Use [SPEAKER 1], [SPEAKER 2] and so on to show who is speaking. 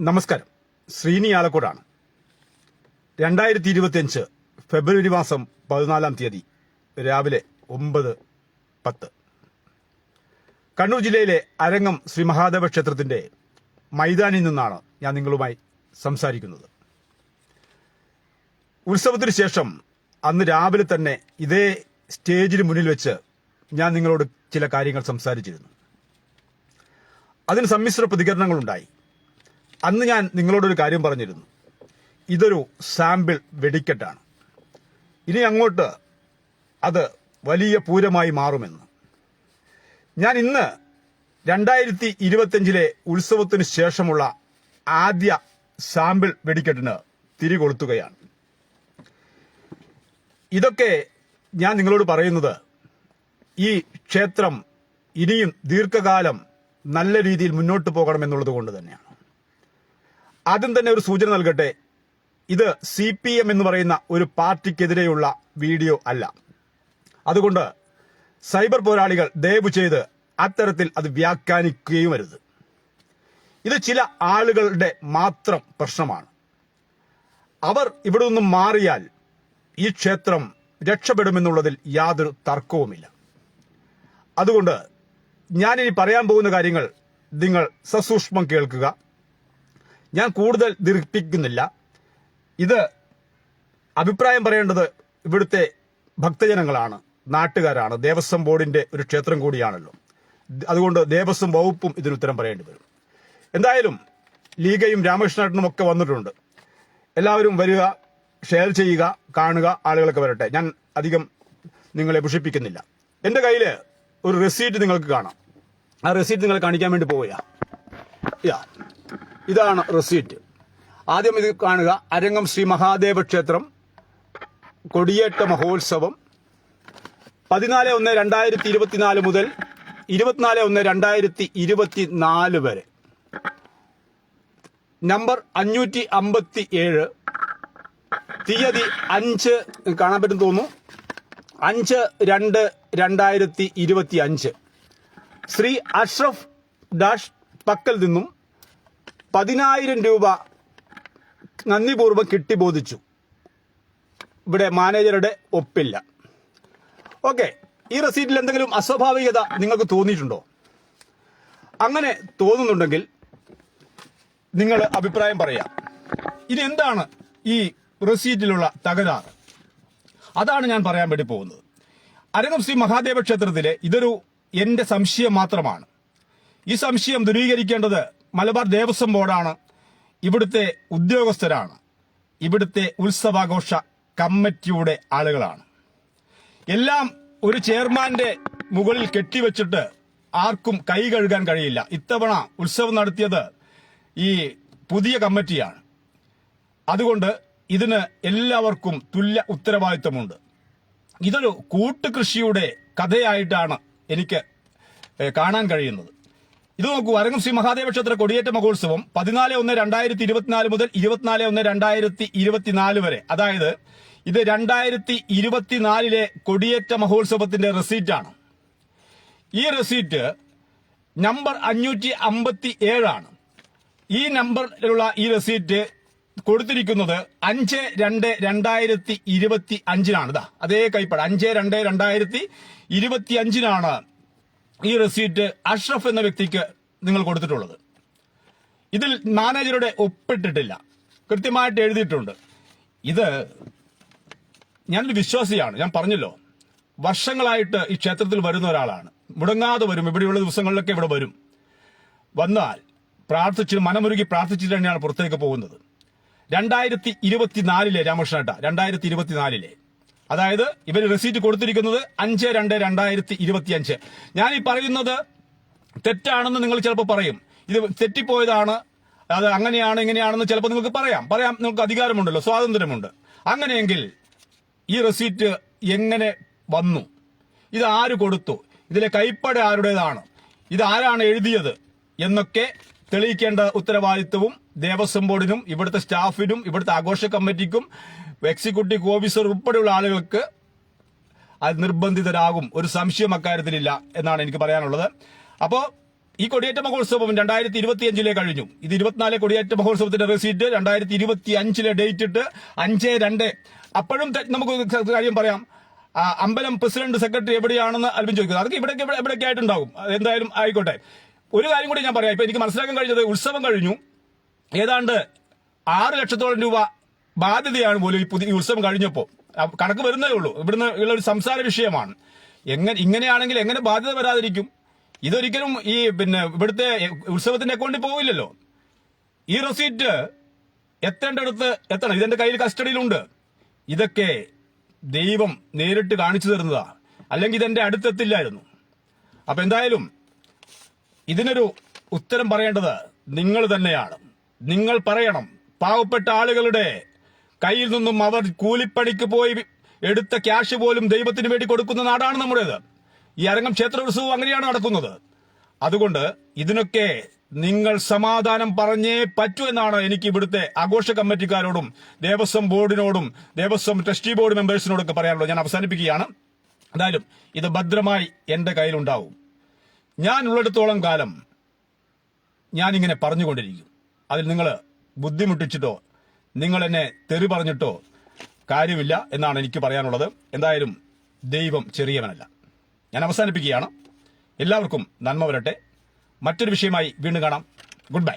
[SPEAKER 1] നമസ്കാരം. ശ്രീനി ആലക്കോടാണ്. രണ്ടായിരത്തി ഇരുപത്തിയഞ്ച് ഫെബ്രുവരി മാസം പതിനാലാം തീയതി രാവിലെ ഒമ്പത് പത്ത്. കണ്ണൂർ ജില്ലയിലെ അരങ്ങം ശ്രീ മഹാദേവ ക്ഷേത്രത്തിന്റെ മൈതാനിൽ നിന്നാണ് ഞാൻ നിങ്ങളുമായി സംസാരിക്കുന്നത്. ഉത്സവത്തിന് ശേഷം അന്ന് രാവിലെ തന്നെ ഇതേ സ്റ്റേജിന് മുന്നിൽ വെച്ച് ഞാൻ നിങ്ങളോട് ചില കാര്യങ്ങൾ സംസാരിച്ചിരുന്നു. അതിന് സമ്മിശ്ര പ്രതികരണങ്ങളുണ്ടായി. അന്ന് ഞാൻ നിങ്ങളോടൊരു കാര്യം പറഞ്ഞിരുന്നു. ഇതൊരു സാമ്പിൾ വെടിക്കെട്ടാണ്. ഇനി അങ്ങോട്ട് അത് വലിയ പൂരമായി മാറുമെന്ന്. ഞാൻ ഇന്ന് രണ്ടായിരത്തി ഇരുപത്തിയഞ്ചിലെ ഉത്സവത്തിന് ശേഷമുള്ള ആദ്യ സാമ്പിൾ വെടിക്കെട്ടിന് തിരികൊളുത്തുകയാണ് ഇതൊക്കെ ഞാൻ നിങ്ങളോട് പറയുന്നത് ഈ ക്ഷേത്രം ഇനിയും ദീർഘകാലം നല്ല രീതിയിൽ മുന്നോട്ട് പോകണമെന്നുള്ളത് കൊണ്ട് തന്നെയാണ്. ആദ്യം തന്നെ ഒരു സൂചന നൽകട്ടെ. ഇത് സി പി എം എന്ന് പറയുന്ന ഒരു പാർട്ടിക്കെതിരെയുള്ള വീഡിയോ അല്ല. അതുകൊണ്ട് സൈബർ പോരാളികൾ ദയവ് ചെയ്ത് അത്തരത്തിൽ അത് വ്യാഖ്യാനിക്കുകയും വരുത് ഇത് ചില ആളുകളുടെ മാത്രം പ്രശ്നമാണ്. അവർ ഇവിടെ നിന്നും മാറിയാൽ ഈ ക്ഷേത്രം രക്ഷപ്പെടുമെന്നുള്ളതിൽ യാതൊരു തർക്കവുമില്ല. അതുകൊണ്ട് ഞാനിനി പറയാൻ പോകുന്ന കാര്യങ്ങൾ നിങ്ങൾ സസൂക്ഷ്മം കേൾക്കുക. ഞാൻ കൂടുതൽ ദീർഘിപ്പിക്കുന്നില്ല. ഇത് അഭിപ്രായം പറയേണ്ടത് ഇവിടുത്തെ ഭക്തജനങ്ങളാണ് നാട്ടുകാരാണ്. ദേവസ്വം ബോർഡിന്റെ ഒരു ക്ഷേത്രം കൂടിയാണല്ലോ. അതുകൊണ്ട് ദേവസ്വം വകുപ്പും ഇതിന് ഉത്തരം പറയേണ്ടി വരും. എന്തായാലും ലീഗയും രാമകൃഷ്ണനും ഒക്കെ വന്നിട്ടുണ്ട്. എല്ലാവരും വരിക ഷെയർ ചെയ്യുക കാണുക ആളുകളൊക്കെ വരട്ടെ. ഞാൻ അധികം നിങ്ങളെ പുഷിപ്പിക്കുന്നില്ല. എന്റെ കയ്യിൽ ഒരു റെസീറ്റ് നിങ്ങൾക്ക് കാണാം. ആ റെസീറ്റ് നിങ്ങൾ കാണിക്കാൻ വേണ്ടി പോവുക യാ. ഇതാണ് റെസീറ്റ്. ആദ്യം ഇത് കാണുക. അരങ്ങം ശ്രീ മഹാദേവ ക്ഷേത്രം കൊടിയേറ്റ മഹോത്സവം. പതിനാല് ഒന്ന് രണ്ടായിരത്തി ഇരുപത്തിനാല് മുതൽ ഇരുപത്തിനാല് ഒന്ന് രണ്ടായിരത്തി ഇരുപത്തിനാല് വരെ. നമ്പർ അഞ്ഞൂറ്റി അമ്പത്തി ഏഴ് തീയതി അഞ്ച് കാണാൻ പറ്റും തോന്നുന്നു. അഞ്ച് രണ്ട് രണ്ടായിരത്തി ഇരുപത്തി അഞ്ച് ശ്രീ അഷ്റഫ് ഡാഷ് പക്കൽ നിന്നും പതിനായിരം രൂപ നന്ദിപൂർവം കിട്ടിബോധിച്ചു. ഇവിടെ മാനേജറുടെ ഒപ്പില്ല. ഓക്കെ ഈ റെസീറ്റിൽ എന്തെങ്കിലും അസ്വാഭാവികത നിങ്ങൾക്ക് തോന്നിയിട്ടുണ്ടോ? അങ്ങനെ തോന്നുന്നുണ്ടെങ്കിൽ നിങ്ങൾ അഭിപ്രായം പറയാം. ഇനി എന്താണ് ഈ റെസീറ്റിലുള്ള തകരാറ്? അതാണ് ഞാൻ പറയാൻ വേണ്ടി പോകുന്നത്. അരങ്ങം ശ്രീ മഹാദേവ ക്ഷേത്രത്തിലെ ഇതൊരു എന്റെ സംശയം മാത്രമാണ്. ഈ സംശയം ദൂരീകരിക്കേണ്ടത് മലബാർ ദേവസ്വം ബോർഡാണ്. ഇവിടുത്തെ ഉദ്യോഗസ്ഥരാണ്. ഇവിടുത്തെ ഉത്സവാഘോഷ കമ്മിറ്റിയുടെ ആളുകളാണ്. എല്ലാം ഒരു ചെയർമാന്റെ മുകളിൽ കെട്ടിവെച്ചിട്ട് ആർക്കും കൈ കഴുകാൻ കഴിയില്ല. ഇത്തവണ ഉത്സവം നടത്തിയത് ഈ പുതിയ കമ്മിറ്റിയാണ്. അതുകൊണ്ട് ഇതിന് എല്ലാവർക്കും തുല്യ ഉത്തരവാദിത്തമുണ്ട്. ഇതൊരു കൂട്ടുകൃഷിയുടെ കഥയായിട്ടാണ് എനിക്ക് കാണാൻ കഴിയുന്നത്. ഇത് നോക്കൂ അരങ്ങം ശ്രീ മഹാദേവ ക്ഷേത്ര കൊടിയേറ്റ മഹോത്സവം പതിനാല് ഒന്ന് രണ്ടായിരത്തി ഇരുപത്തിനാല് മുതൽ ഇരുപത്തിനാല് ഒന്ന് രണ്ടായിരത്തി ഇരുപത്തിനാല് വരെ. അതായത് ഇത് രണ്ടായിരത്തി ഇരുപത്തിനാലിലെ കൊടിയേറ്റ മഹോത്സവത്തിന്റെ റെസീറ്റാണ്. ഈ റെസീറ്റ് നമ്പർ അഞ്ഞൂറ്റി അമ്പത്തി ഏഴാണ് ഈ നമ്പറിലുള്ള ഈ റെസീറ്റ് കൊടുത്തിരിക്കുന്നത് അഞ്ച് രണ്ട് രണ്ടായിരത്തി ഇരുപത്തി അഞ്ചിനാണ് ഇതാ അതേ കൈപ്പട. അഞ്ച് രണ്ട് രണ്ടായിരത്തി ഇരുപത്തി അഞ്ചിനാണ് ഈ റെസീറ്റ് അഷ്റഫ് എന്ന വ്യക്തിക്ക് നിങ്ങൾ കൊടുത്തിട്ടുള്ളത്. ഇതിൽ മാനേജറുടെ ഒപ്പിട്ടിട്ടില്ല. കൃത്യമായിട്ട് എഴുതിയിട്ടുണ്ട്. ഇത് ഞാനൊരു വിശ്വാസിയാണ്. ഞാൻ പറഞ്ഞല്ലോ. വർഷങ്ങളായിട്ട് ഈ ക്ഷേത്രത്തിൽ വരുന്ന ഒരാളാണ്. മുടങ്ങാതെ വരും. ഇവിടെയുള്ള ദിവസങ്ങളിലൊക്കെ ഇവിടെ വരും. വന്നാൽ പ്രാർത്ഥിച്ച് മനമുരുകി പ്രാർത്ഥിച്ചിട്ട് തന്നെയാണ് പുറത്തേക്ക് പോകുന്നത്. രണ്ടായിരത്തി ഇരുപത്തിനാലിലെ രാമകൃഷ്ണേട്ട. രണ്ടായിരത്തി ഇരുപത്തിനാലിലെ. അതായത് ഇവർ റിസീറ്റ് കൊടുത്തിരിക്കുന്നത് അഞ്ച് രണ്ട് രണ്ടായിരത്തി ഇരുപത്തി അഞ്ച് ഞാൻ ഈ പറയുന്നത് തെറ്റാണെന്ന് നിങ്ങൾ ചിലപ്പോൾ പറയും. ഇത് തെറ്റിപ്പോയതാണ്. അത് അങ്ങനെയാണ് ഇങ്ങനെയാണെന്ന് ചിലപ്പോൾ നിങ്ങൾക്ക് പറയാം. പറയാം നിങ്ങൾക്ക് അധികാരമുണ്ടല്ലോ സ്വാതന്ത്ര്യമുണ്ട്. അങ്ങനെയെങ്കിൽ ഈ റെസീറ്റ് എങ്ങനെ വന്നു? ഇത് ആര് കൊടുത്തു? ഇതിലെ കൈപ്പട ആരുടേതാണ്? ഇത് ആരാണ് എഴുതിയത്? എന്നൊക്കെ തെളിയിക്കേണ്ട ഉത്തരവാദിത്വവും ദേവസ്വം ബോർഡിനും ഇവിടുത്തെ സ്റ്റാഫിനും ഇവിടുത്തെ ആഘോഷ കമ്മിറ്റിക്കും എക്സിക്യൂട്ടീവ് ഓഫീസർ ഉൾപ്പെടെയുള്ള ആളുകൾക്ക് അത് നിർബന്ധിതരാകും. ഒരു സംശയം അക്കാര്യത്തിലില്ല എന്നാണ് എനിക്ക് പറയാനുള്ളത്. അപ്പോൾ ഈ കൊടിയേറ്റ മഹോത്സവം രണ്ടായിരത്തി ഇരുപത്തി അഞ്ചിലെ കഴിഞ്ഞു. ഇത് ഇരുപത്തിനാല് കൊടിയേറ്റ മഹോത്സവത്തിന്റെ റെസീറ്റ് രണ്ടായിരത്തി ഇരുപത്തി അഞ്ചിലെ ഡേറ്റ് ഇട്ട് അഞ്ച് രണ്ട്. അപ്പോഴും നമുക്ക് കാര്യം പറയാം. അമ്പലം പ്രസിഡന്റ് സെക്രട്ടറി എവിടെയാണെന്ന് അൽബിൻ ചോദിക്കുന്നത് അതൊക്കെ ഇവിടെ എവിടെയൊക്കെ ആയിട്ടുണ്ടാകും. എന്തായാലും ആയിക്കോട്ടെ. ഒരു കാര്യം കൂടി ഞാൻ പറയാം. ഇപ്പൊ എനിക്ക് മനസ്സിലാക്കാൻ കഴിഞ്ഞത് ഉത്സവം കഴിഞ്ഞു. ഏതാണ്ട് ആറ് ലക്ഷത്തോളം രൂപ ബാധ്യതയാണ് പോലും ഈ പുതിയ ഉത്സവം കഴിഞ്ഞപ്പോൾ കണക്ക് വരുന്നേ ഉള്ളൂ. ഇവിടുന്ന് ഉള്ള ഒരു സംസാര വിഷയമാണ്. എങ്ങനെ ഇങ്ങനെയാണെങ്കിൽ എങ്ങനെ ബാധ്യത വരാതിരിക്കും? ഇതൊരിക്കലും ഈ പിന്നെ ഇവിടുത്തെ ഉത്സവത്തിന്റെ അക്കൗണ്ടിൽ പോവില്ലല്ലോ. ഈ റെസീറ്റ് എത്തേണ്ടടുത്ത് എത്തണം. ഇതെന്റെ കയ്യിൽ കസ്റ്റഡിയിലുണ്ട്. ഇതൊക്കെ ദൈവം നേരിട്ട് കാണിച്ചു തരുന്നതാ. അല്ലെങ്കിൽ ഇതെന്റെ അടുത്തെത്തില്ലായിരുന്നു. അപ്പൊ എന്തായാലും ഇതിനൊരു ഉത്തരം പറയേണ്ടത് നിങ്ങൾ തന്നെയാണ്. നിങ്ങൾ പറയണം. പാവപ്പെട്ട ആളുകളുടെ കയ്യിൽ നിന്നും അവർ കൂലിപ്പണിക്ക് പോയി എടുത്ത ക്യാഷ് പോലും ദൈവത്തിന് വേണ്ടി കൊടുക്കുന്ന നാടാണ് നമ്മുടേത്. ഈ അരങ്ങം ക്ഷേത്ര ക്ഷേത്രോത്സവം അങ്ങനെയാണ് നടക്കുന്നത്. അതുകൊണ്ട് ഇതിനൊക്കെ നിങ്ങൾ സമാധാനം പറഞ്ഞേ പറ്റൂ എന്നാണ് എനിക്ക് ഇവിടുത്തെ ആഘോഷ കമ്മിറ്റിക്കാരോടും ദേവസ്വം ബോർഡിനോടും ദേവസ്വം ട്രസ്റ്റി ബോർഡ് മെമ്പേഴ്സിനോടൊക്കെ പറയാനുള്ളത് ഞാൻ അവസാനിപ്പിക്കുകയാണ്. എന്തായാലും ഇത് ഭദ്രമായി എന്റെ കയ്യിലുണ്ടാവും. ഞാൻ ഉള്ളിടത്തോളം കാലം ഞാനിങ്ങനെ പറഞ്ഞുകൊണ്ടിരിക്കും. അതിൽ നിങ്ങൾ ബുദ്ധിമുട്ടിച്ചിട്ടോ നിങ്ങൾ എന്നെ തെറി പറഞ്ഞിട്ടോ കാര്യമില്ല എന്നാണ് എനിക്ക് പറയാനുള്ളത്. എന്തായാലും ദൈവം ചെറിയവനല്ല. ഞാൻ അവസാനിപ്പിക്കുകയാണ്. എല്ലാവർക്കും നന്മ വരട്ടെ. മറ്റൊരു വിഷയമായി വീണ്ടും കാണാം. Good bye